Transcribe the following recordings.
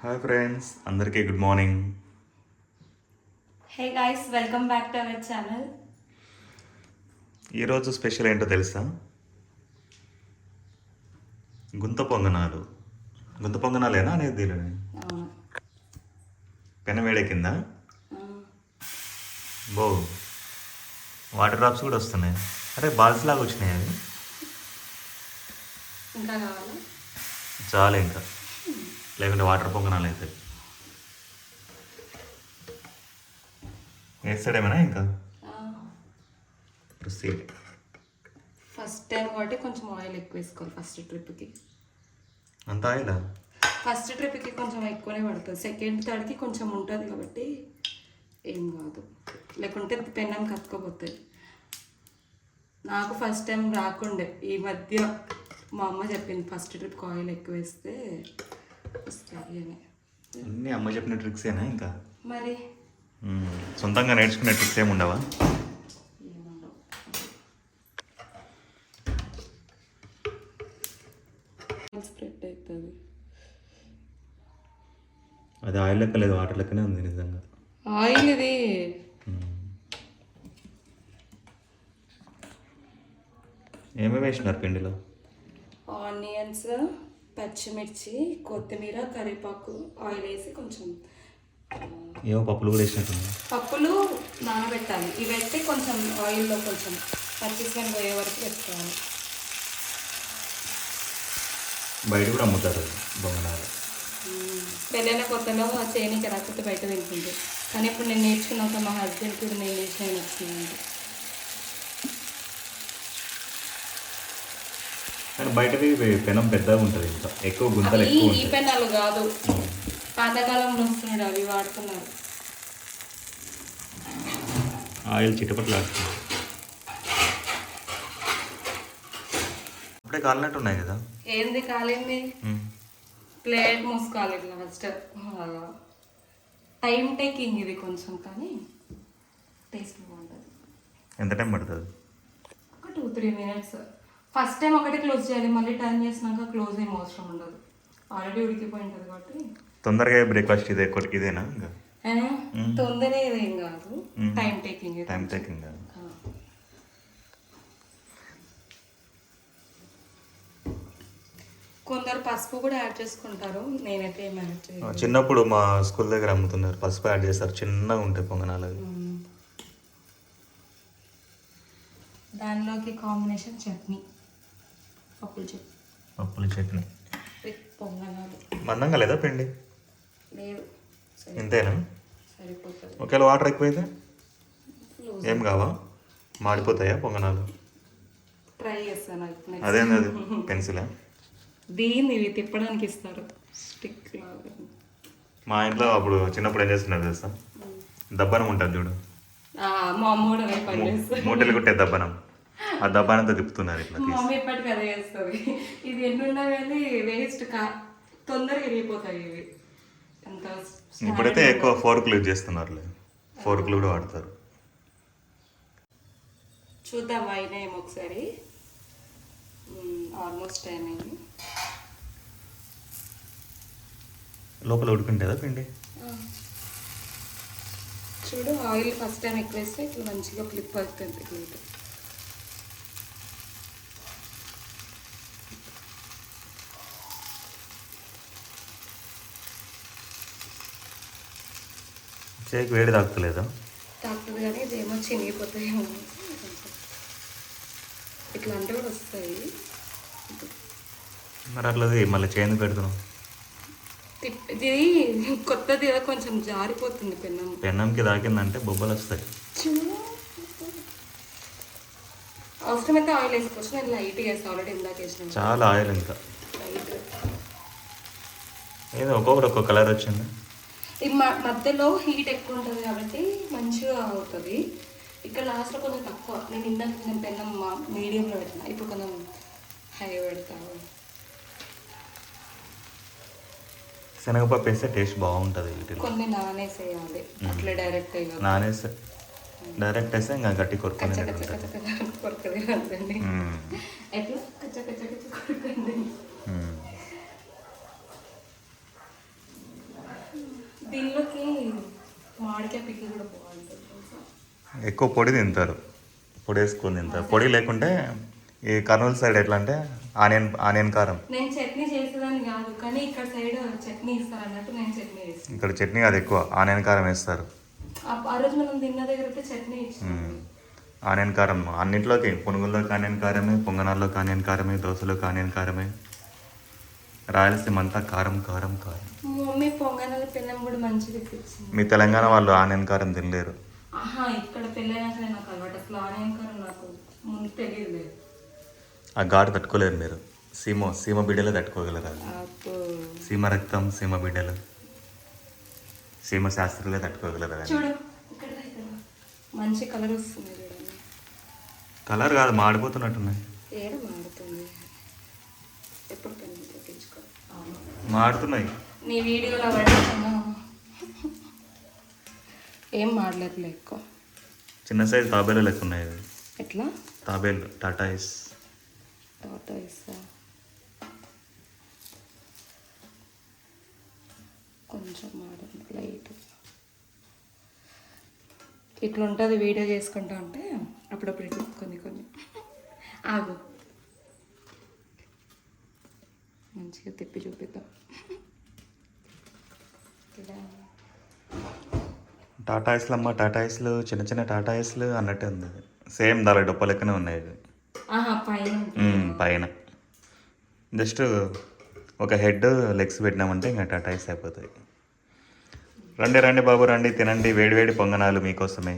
Hi friends అందరికీ good morning hey guys welcome back to our channel ఈరోజు special ఏంటో తెలుసా? గుంత పొంగనాలు. గుంత పొంగనాలేనా అనేది దీనిని అవును. పెన వేడెక్కిందా ఆ, బో వాటర్ డ్రాప్స్ కూడా వస్తున్నాయి. అరే బాల్స్ లాగా వచ్చినాయి అవి. ఇంకా కావాలా? చాలు ఇంకా. లేకుంటే వాటర్ పొంగనాలు అవుతాయి వేస్తాడేమైనా ఇంకా? ప్రొసీడ్. ఫస్ట్ టైం కాబట్టి కొంచెం ఆయిల్ ఎక్కువ వేసుకోవాలి ఫస్ట్ ట్రిప్కి. అంత ఆయిలా? ఫస్ట్ ట్రిప్కి కొంచెం ఎక్కువనే పడుతుంది. సెకండ్ థర్డ్కి కొంచెం ఉంటుంది కాబట్టి ఏం కాదు. లేకుంటే పెన్నం కత్తుకోపోతుంది నాకు ఫస్ట్ టైం రాకుండే. ఈ మధ్య మా అమ్మ చెప్పింది ఫస్ట్ ట్రిప్కి ఆయిల్ ఎక్కువ వేస్తే అన్నీ అమ్మ చెప్పిన ట్రిక్సేనా ఇంకా? మరి. సొంతంగా నేర్చుకునే ట్రిక్స్ ఏమి ఉండవా? అది ఆయిల్ లెక్క లేదు వాటర్ లెక్కనే ఉంది నిజంగా. ఆయిల్ ఇది? మ్మ్. ఏమేమి వేసినారు పిండిలో? ఆనియన్స్ పచ్చిమిర్చి కొత్తిమీర కరివేపాకు ఆయిల్ వేసి కొంచెం ఏవో పప్పులు కూడా వేసినట్టుంది పప్పులు నానబెట్టాలి. ఇవి అయితే కొంచెం ఆయిల్లో కొంచెం పచ్చిస్మెల్ పోయే వరకు పెట్టుకోవాలి బయట కూడా అమ్ముతారు బొమ్మనాలు పెళ్ళైన కొత్తలో చేయనికి రాకపోతే బయట తింటుంది కానీ ఇప్పుడు నేను నేర్చుకున్నాక మా హస్బెండ్ కూడా నేను నచ్చింది కానీ బయటది వే- పెనం పెద్దగా ఉంటుంది ఇంకా. ఎక్కువ గుంతలు ఈ ఎక్కువ ఈ పెన్నాలు కాదు. పాతకాలంలో వస్తున్నాడు అవి వాడుతున్నారు. ఆయిల్ చిటపట్లు ఆడుతుంది అప్పుడే కాలినట్టు ఉన్నాయి కదా? ఏంది కాలింది. ప్లేట్ మూసుకోవాలి ఇట్లా ఫస్ట్. టైం టేకింగ్ ఇది కొంచెం కానీ టేస్ట్ బాగుంటుంది. ఎంత టైం పడుతుంది? ఒక two three minutes. First time ఒకటి క్లోజ్ చేయాలి మళ్ళీ టర్న్ చేసినాక క్లోజ్ ఏం అవసరం ఉండదు. ఆల్రెడీ ఉడికిపోయి ఉంటుంది కాబట్టి. తొందరగా బ్రేక్ఫాస్ట్ ఇదే ఇదేనా ఇంకా? ఏ, తొందర ఏదేం కాదు. టైం టేకింగ్ టైం టేకింగ్ కొందరు పసుపు కూడా యాడ్ చేసుకుంటారు నేనైతే ఏం యాడ్ చేయను. చిన్నప్పుడు మా స్కూల్ దగ్గర అమ్ముతున్నారు పసుపు యాడ్ చేస్తారు చిన్నగా ఉంటాయి పొంగనాలు. దానిలోకి కాంబినేషన్ చట్నీ. పప్పుల చట్నీ. పప్పుల చట్నీ. పొంగనాలు. మందంగా లేదా పిండి? లేదు. ఇంతేనా? సరిపోతుంది. ఒకవేళ వాటర్ ఎక్కువైతే? ఏం కావా? మాడిపోతాయా పొంగనాలు? ట్రై చేస్తాను. అదేంది అది? పెన్సిలా? దీన్ని ఇవి తిప్పడానికి ఇస్తారు. స్టిక్ లాగా. మా ఇంట్లో అప్పుడు చిన్నప్పుడు ఏం చేస్తున్నారు తెలుసా? దబ్బనం ఉంటుంది చూడు. మా అమ్మ కూడా మూటలు కుట్టే దబ్బనం. ఆ దబ్బనంతో తిప్పుతున్నారు ఇట్లా తీసి. మమ్మీ ఎప్పటికీ అదే చేస్తుంది. ఇది ఎన్ని ఉన్నా కానీ వేస్ట్ కా తొందరగా వెళ్ళిపోతాయి ఇవి. అంత ఇప్పుడైతే ఎక్కువ ఫోర్కులు యూజ్ చేస్తున్నారు ఫోర్కులు కూడా వాడతారు. చూద్దాం అయినాయేమో ఒకసారి. ఆల్మోస్ట్ అయినాయి లోపల ఉడుకుంటుందా పిండి? చూడు ఆయిల్ ఫస్ట్ టైం ఎక్కువ వేస్తే ఇట్లా మంచిగా ఫ్లిప్ అవుతుంది చేకి వేడి తాకుతలేదా? తాకుతుంది కానీ ఇదేమో చినిగిపోతాయేమో. ఇట్లా అంటే కూడా వస్తాయి. మరి అట్లది మళ్ళీ చేను పెడుతున్నాం ఇది కొత్తది ఏదో కొంచెం జారిపోతుంది పెన్నం. పెన్నంకి తాకిందంటే బొబ్బలు వస్తాయి. అవసరమైతే ఆయిల్ వేసుకోవచ్చు. నేను లైట్గా వేస్తాను ఆల్రెడీ ఇందాక వేసిన. చాలా ఆయిల్ ఇంకా. ఏదో ఒక్కొక్కటి ఒక్కొక్క కలర్ వచ్చింది. మధ్యలో హీట్ ఎక్కువ ఉంటుంది కాబట్టి మంచిగా అవుతుంది. ఇక్కడ లాస్ట్లో కొంచెం తక్కువ. నేను ఇందాక నేను పెన్నం మీడియంలో పెట్టిన. ఇప్పుడు కొంచెం హై పెడతాను శనగపప్పు వేస్తే టేస్ట్ బాగుంటుంది కొన్ని నానేసేయాలి అట్లా డైరెక్ట్ నానేస్తే డైరెక్ట్ వేస్తే ఇంకా గట్టి కొరుకొని కొరకది అంతండి మ్మ్. ఎట్లా? కచ్చ కచ్చ కచ్చ కొరకండి ఎక్కువ పొడి తింటారు. పొడి వేసుకొని తింటారు. పొడి లేకుంటే ఈ కర్నూలు సైడ్ ఎట్లా అంటే ఆనియన్ ఆనియన్ కారం. నేను చట్నీ చేసేదాన్ని కాదు కానీ ఇక్కడ సైడ్ చట్నీ ఇస్తారు అన్నట్టు నేను చట్నీ చేస్తాను ఇక్కడ చట్నీ అది ఎక్కువ ఆనియన్ కారం వేస్తారు. ఆ- రోజు మనం తిన్న దగ్గర చట్నీ. ఆనియన్ కారం అన్నింటిలోకి పునుగుల్లోకి ఆనియన్ కారమే పొంగనాల్లోకి ఆనియన్ కారమే దోశలోకి ఆనియన్ కారమే. రాయలసీమ అంతా కారం కారం కారం. మా మమ్మీ పొంగనాల పిల్లం కూడా మంచిది మీ తెలంగాణ వాళ్ళు ఆనియన్ కారం తినలేరు. ఆహా ఇక్కడ పెళ్ళైనాకనే నాకు అలవాటు. అసలు ఆనియన్ కారం నాకు ముందు తెలియదు లేదు. ఆ ఘాటు తట్టుకోలేరు మీరు. సీమ సీమ బిడ్డలే తట్టుకోగలరు సీమ రక్తం సీమ బిడ్డలు సీమ శాస్త్రులే తట్టుకోగలరు చూడు. మంచి కలర్ వస్తుంది కలర్ కాదు మాడిపోతున్నట్టున్నాయి. ఏడ మాడుతుంది. ఎప్పుడు పెన్ను తగ్గించుకో అవును. మాడుతున్నాయి. నీ వీడియోలో ఏం మాడలేదు ఎక్కువ. చిన్న సైజు తాబేలు లెక్క ఉన్నాయి. ఎట్లా? తాబేలు టాటాయిస్ టాటా ఇస్తా కొంచెం లైట్ ఇట్లా ఉంటుంది వీడియో చేసుకుంటా ఉంటే అప్పుడప్పుడు ఇట్లా కొన్ని కొన్ని. ఆగు. మంచిగా తిప్పి చూపిద్దాం ఇలా టాటాయిస్లు అమ్మ టాటాయిస్లు చిన్న చిన్న టాటాయిస్లు అన్నట్టే ఉంది. సేమ్ దాని డొప్ప లెక్కనే ఉన్నాయి ఇవి. పైన జస్ట్ ఒక హెడ్ లెగ్స్ పెట్టినామంటే ఇంకా టాటాయిస్ అయిపోతాయి. రండి రండి బాబు రండి తినండి. వేడివేడి పొంగనాలు మీకోసమే.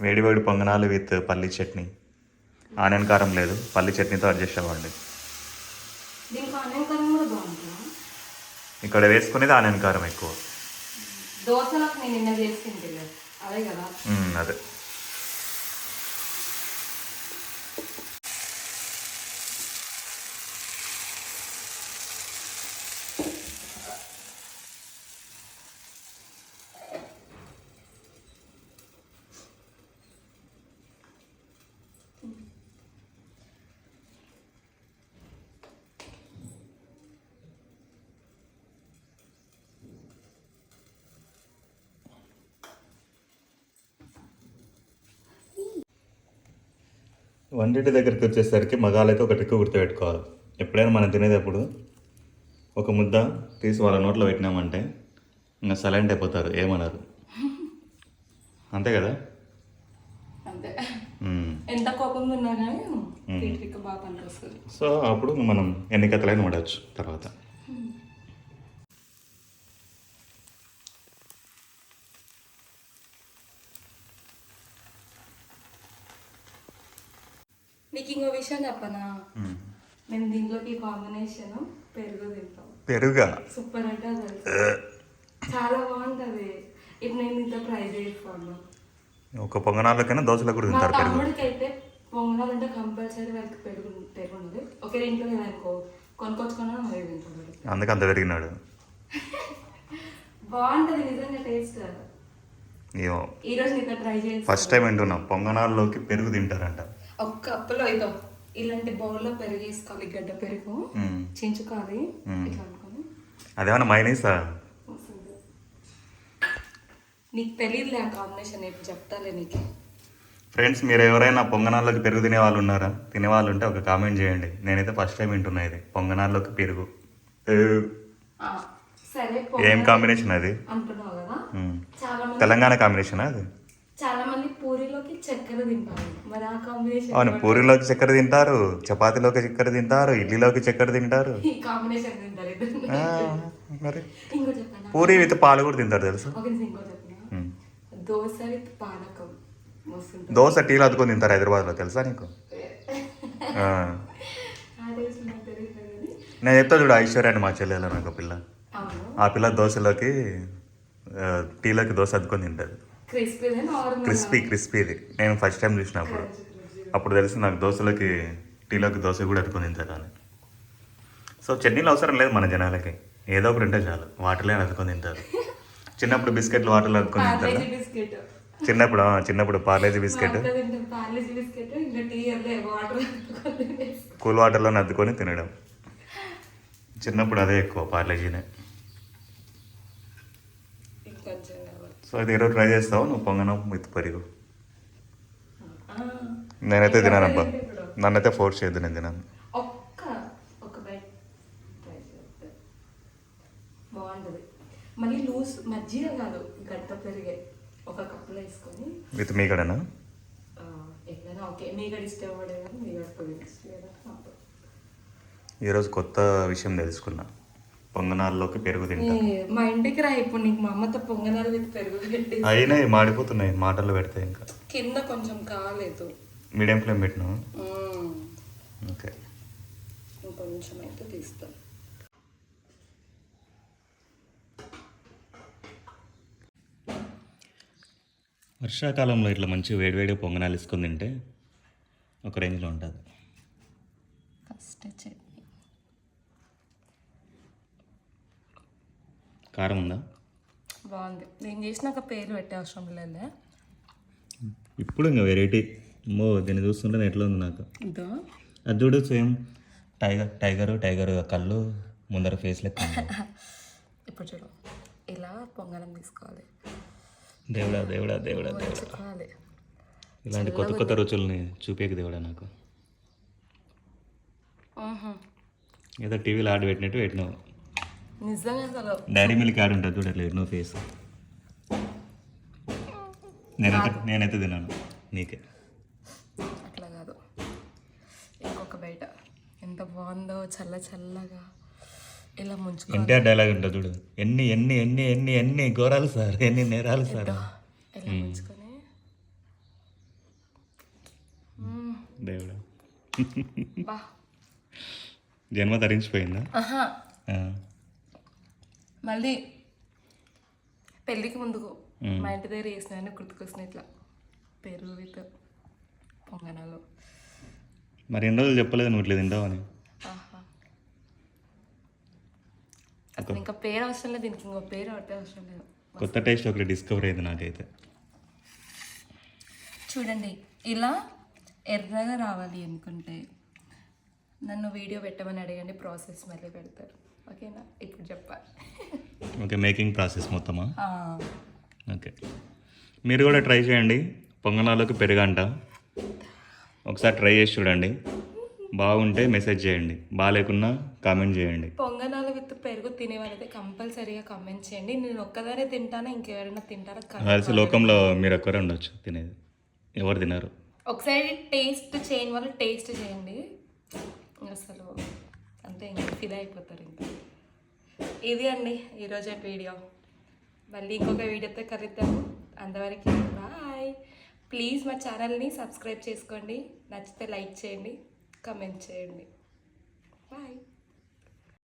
వేడివేడి పొంగనాలు విత్ పల్లి చట్నీ. ఆనియన్ కారం లేదు. పల్లి చట్నీతో అడ్జస్ట్ అవ్వండి ఇక్కడ వేసుకునేది ఆనియన్ కారం ఎక్కువ. దోశలకు నేను నిన్న చేసింది అదే కదా. అదే. వంటింటి దగ్గరికి వచ్చేసరికి మగాలైతే ఒక ట్రిక్ గుర్తుపెట్టుకోవాలి. ఎప్పుడైనా మనం తినేటప్పుడు ఒక ముద్ద తీసి వాళ్ళ నోట్లో పెట్టినామంటే ఇంకా సైలెంట్ అయిపోతారు ఏమన్నారు అంతే కదా. ఎంత కోపంగా ఉన్నా కానీ సో అప్పుడు మనం ఎన్ని కథలైనా వాడచ్చు తర్వాత నీకు ఇంకో విషయం చెప్పనా? మ్మ్. దీంట్లోకి కాంబినేషన్ పెరుగు తింటాం. పెరుగా? సూపర్ అంటే అది చాలా బాగుంటది. ఇప్పుడు నేను ఇంత ట్రై చేసుకోను ఒక పొంగనాలకైనా దోశలకు కూడా తింటారు పెరుగు. తమ్ముడికి అయితే పొంగనాలు అంటే కంపల్సరీ వాళ్ళకి పెరుగు పెరుగు ఉండదు ఒకే ఇంట్లో లేదనుకో కొనుక్కొచ్చుకున్నా మరి తింటాడు. అందుకే అంత పెరిగినాడు. బాగుంటది నిజంగా టేస్ట్ ఏమో. ఈ రోజు నీతో ట్రై చేసి ఫస్ట్ టైం వింటున్నాం. పొంగనాల్లోకి పెరుగు తింటారంట. ఒక కప్పులో ఇదో. ఇలాంటి బౌల్లో పెరుగు వేసుకోవాలి గడ్డ పెరుగు. చించుకోవాలి. మ్మ్. ఇట్లా అనుకోని అదేమన్నా మైనీసా. నీకు తెలియదులే ఆ కాంబినేషన్ ఇప్పుడు చెప్తాలే నీకు. ఫ్రెండ్స్ మీరు ఎవరైనా పొంగనాల్లోకి పెరుగు తినే వాళ్ళు ఉన్నారా? తినే వాళ్ళు ఉంటే ఒక కామెంట్ చేయండి. నేనైతే ఫస్ట్ టైం వింటున్నా ఇది. పొంగనాల్లోకి పెరుగు. ఏ, కాంబినేషన్ అది? తెలంగాణ కాంబినేషన్ అది? చాలా మంది పూరిలోకి చక్కెర తింటారు. అవును పూరిలోకి చక్కెర తింటారు చపాతీలోకి చక్కెర తింటారు ఇడ్లీలోకి చక్కెర తింటారు. మరి పూరి విత్ పాలు కూడా తింటారు తెలుసు. దోశ విత్ పానకం దోశ టీలో అద్దుకొని తింటారు హైదరాబాద్లో తెలుసా నీకు? నేను చెప్తా చూడు ఐశ్వర్య అని మా చెల్లెలు నాకు పిల్ల. ఆ పిల్ల దోశలోకి టీలోకి దోశ అద్దుకొని తింటుంది. క్రిస్పీ క్రిస్పీది. నేను ఫస్ట్ టైం చూసినప్పుడు అప్పుడు. తెలిసి నాకు దోశలోకి టీలోకి దోశ కూడా అద్దుకొని తింటారు అని. సో చట్నీలు అవసరం లేదు మన జనాలకి. ఏదో ఒకటి ఉంటే చాలు. వాటర్లో అద్దుకొని తింటారు. చిన్నప్పుడు బిస్కెట్లు వాటర్లో అద్దుకొని తింటారు? చిన్నప్పుడు చిన్నప్పుడు పార్లేజీ బిస్కెట్? కూల్ వాటర్లో అద్దుకొని తినడం. చిన్నప్పుడు అదే ఎక్కువ పార్లేజీనే ఇంకొంచెం కావాలి సో అది ఈరోజు ట్రై చేస్తావు? నువ్వు పొంగనం విత్ పెరుగు. నేనైతే తినానబ్బా నన్నైతే ఫోర్స్ చేయొద్దు నేను తినాను. ఒక్క ఒక బైట్ ట్రై చేస్తే బాగుంటుంది. మళ్ళీ లూజ్ మజ్జిగ కాదు గడ్డ పెరిగే ఒక కప్పులో వేసుకొని. విత్ మీ కడనా ఎట్లైనా ఓకే. ఇష్టపడే కానీ ఈరోజు కొత్త విషయం తెలుసుకున్నా. పొంగనాల్లోకి పెరుగు తింటా ఏ, మా ఇంటికి రా ఇప్పుడు నీకు మా అమ్మతో పొంగనాలు విత్ పెరుగు పెట్టి అయినా మాడిపోతున్నాయి మాటలు పెడితే ఇంకా. కింద కొంచెం కాలేదు. మీడియం ఫ్లేమ్ పెట్టినా. ఓకే. ఇంకొంచెం అయితే తీస్తాను వర్షాకాలంలో ఇట్లా మంచి వేడివేడి పొంగనాలు వేసుకొని తింటే ఒక రేంజ్లో ఉంటుంది. ఫస్ట్ కారం ఉందా? బాగుంది. నేను చేసినాక పేరు పెట్టే అవసరం లేదులే ఇప్పుడు ఇంకా వెరైటీ మో దీన్ని చూస్తుంటే ఎట్లా ఉంది నాకు. ఇదో. అది చూడు సేమ్. టైగర్ టైగర్ టైగర్ కళ్ళు ముందర ఫేస్ లెక్క. ఇప్పుడు చూడు. ఇలా పొంగలం తీసుకోవాలి. దేవుడా దేవుడా దేవుడా దేవుడా. ఇలాంటి కొత్త కొత్త రుచుల్ని చూపేకి దేవుడా నాకు. ఆహా. ఏదో టీవీలో ఆడి పెట్టినట్టు పెట్టినావు. డైరీ మిల్క్ ఆడి ఉంటుంది చూడు అట్లా పెట్టినావు ఫేస్ నేనైతే నేనైతే తిన్నాను. నీకే. అట్లా కాదు. ఇంకొక బయట. ఎంత బాగుందో చల్ల చల్లగా ఇలా ముంచుకో ఎన్టీఆర్ డైలాగ్ ఉంటుంది చూడు. ఎన్ని ఎన్ని ఎన్ని ఎన్ని ఎన్ని ఘోరాలు సార్ ఎన్ని నేరాలు సార్. ఇలా ముంచుకొని. దేవుడా. జన్మ ధరించిపోయిందా. మళ్ళీ పెళ్ళికి ముందుకు మా ఇంటి దగ్గర వేసినాయని గుర్తుకొస్తున్నాయి ఇట్లా. పెరుగు విత్ పొంగనాలు. మరి ఎన్ని రోజులు చెప్పలేదు నువ్వు ఇట్లా తింటావని? ఆహా. అసలు ఇంకా పేరు అవసరం లేదు దీనికి ఇంకో పేరు ఒకటే అవసరం లేదు. కొత్త టేస్ట్ ఒకటి డిస్కవర్ అయింది నాకైతే. చూడండి ఇలా ఎర్రగా రావాలి అనుకుంటే నన్ను వీడియో పెట్టమని అడగండి ప్రాసెస్ మళ్ళీ పెడతారు. ఓకేనా? ఇప్పుడు చెప్పాలి. ఓకే మేకింగ్ ప్రాసెస్ మొత్తమా? ఓకే. మీరు కూడా ట్రై చేయండి. పొంగనాలకు పెరుగంట. ఒకసారి ట్రై చేసి చూడండి. బాగుంటే మెసేజ్ చేయండి. బాగాలేకున్నా కామెంట్ చేయండి. పొంగనాలు విత్ పెరుగు తినే వాళ్ళైతే కంపల్సరీగా కమెంట్ చేయండి. నేను ఒక్కదానే తింటానా? ఇంకెవరైనా తింటారా? కలిసి లోకంలో మీరు ఒక్కరే ఉండొచ్చు తినేది. ఎవరు తినరు? ఒకసారి టేస్ట్ చేయని వాళ్ళు టేస్ట్ చేయండి. అసలు అంతే ఇంకా ఫిదా అయిపోతారు ఇంకా. ఇది అండి ఈరోజు వీడియో. మళ్ళీ ఇంకొక వీడియోతో కలుద్దాము. అంతవరకు బాయ్. ప్లీజ్ మా ఛానల్ని సబ్స్క్రైబ్ చేసుకోండి. నచ్చితే లైక్ చేయండి. కమెంట్ చేయండి. బాయ్.